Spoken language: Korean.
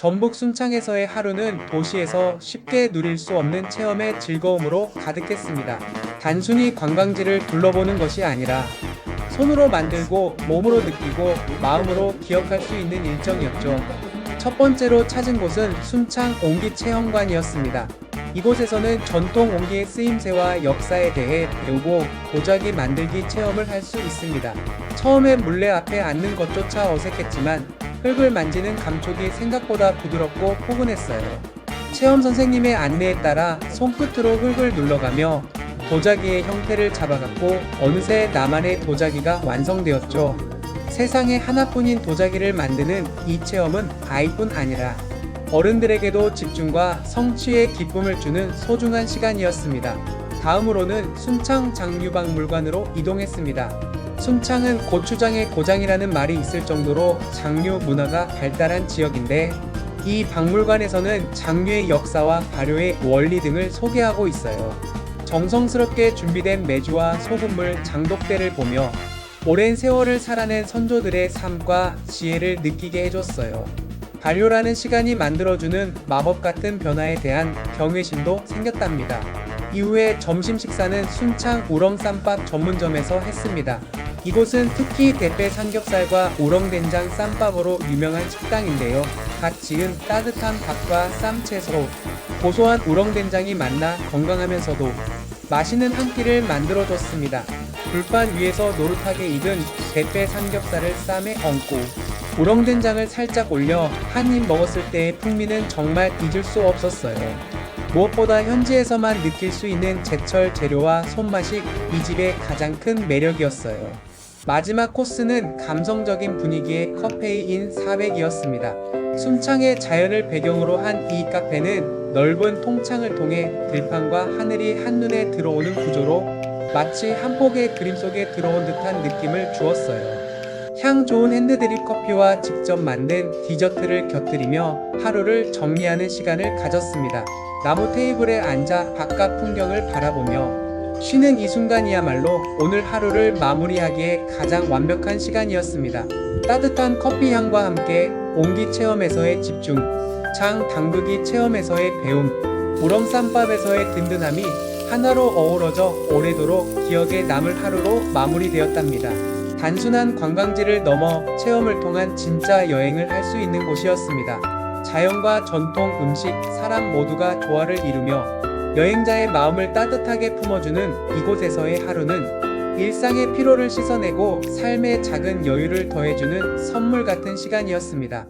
전북 순창에서의 하루는 도시에서 쉽게 누릴 수 없는 체험의 즐거움으로 가득했습니다. 단순히 관광지를 둘러보는 것이 아니라 손으로 만들고 몸으로 느끼고 마음으로 기억할 수 있는 일정이었죠. 첫 번째로 찾은 곳은 순창 옹기 체험관이었습니다. 이곳에서는 전통 옹기의 쓰임새와 역사에 대해 배우고 도자기 만들기 체험을 할 수 있습니다. 처음엔 물레 앞에 앉는 것조차 어색했지만 흙을 만지는 감촉이 생각보다 부드럽고 포근했어요. 체험 선생님의 안내에 따라 손끝으로 흙을 눌러가며 도자기의 형태를 잡아갔고 어느새 나만의 도자기가 완성되었죠. 세상에 하나뿐인 도자기를 만드는 이 체험은 아이뿐 아니라 어른들에게도 집중과 성취의 기쁨을 주는 소중한 시간이었습니다. 다음으로는 순창 장류박물관으로 이동했습니다. 순창은 고추장의 고장이라는 말이 있을 정도로 장류 문화가 발달한 지역인데 이 박물관에서는 장류의 역사와 발효의 원리 등을 소개하고 있어요. 정성스럽게 준비된 메주와 소금물 장독대를 보며 오랜 세월을 살아낸 선조들의 삶과 지혜를 느끼게 해줬어요. 발효라는 시간이 만들어주는 마법 같은 변화에 대한 경외심도 생겼답니다. 이후에 점심 식사는 순창 우렁쌈밥 전문점에서 했습니다. 이곳은 특히 대패 삼겹살과 우렁된장 쌈밥으로 유명한 식당인데요. 갓 지은 따뜻한 밥과 쌈 채소, 고소한 우렁된장이 만나 건강하면서도 맛있는 한 끼를 만들어줬습니다. 불판 위에서 노릇하게 익은 대패 삼겹살을 쌈에 얹고 우렁된장을 살짝 올려 한 입 먹었을 때의 풍미는 정말 잊을 수 없었어요. 무엇보다 현지에서만 느낄 수 있는 제철 재료와 손맛이 이 집의 가장 큰 매력이었어요. 마지막 코스는 감성적인 분위기의 커페인 400이었습니다. 순창의 자연을 배경으로 한 이 카페는 넓은 통창을 통해 들판과 하늘이 한눈에 들어오는 구조로 마치 한 폭의 그림 속에 들어온 듯한 느낌을 주었어요. 향 좋은 핸드드립 커피와 직접 만든 디저트를 곁들이며 하루를 정리하는 시간을 가졌습니다. 나무 테이블에 앉아 바깥 풍경을 바라보며 쉬는 이 순간이야말로 오늘 하루를 마무리하기에 가장 완벽한 시간이었습니다. 따뜻한 커피 향과 함께 옹기 체험에서의 집중, 장 담그기 체험에서의 배움, 우렁쌈밥에서의 든든함이 하나로 어우러져 오래도록 기억에 남을 하루로 마무리되었답니다. 단순한 관광지를 넘어 체험을 통한 진짜 여행을 할 수 있는 곳이었습니다. 자연과 전통 음식, 사람 모두가 조화를 이루며 여행자의 마음을 따뜻하게 품어주는 이곳에서의 하루는 일상의 피로를 씻어내고 삶의 작은 여유를 더해주는 선물 같은 시간이었습니다.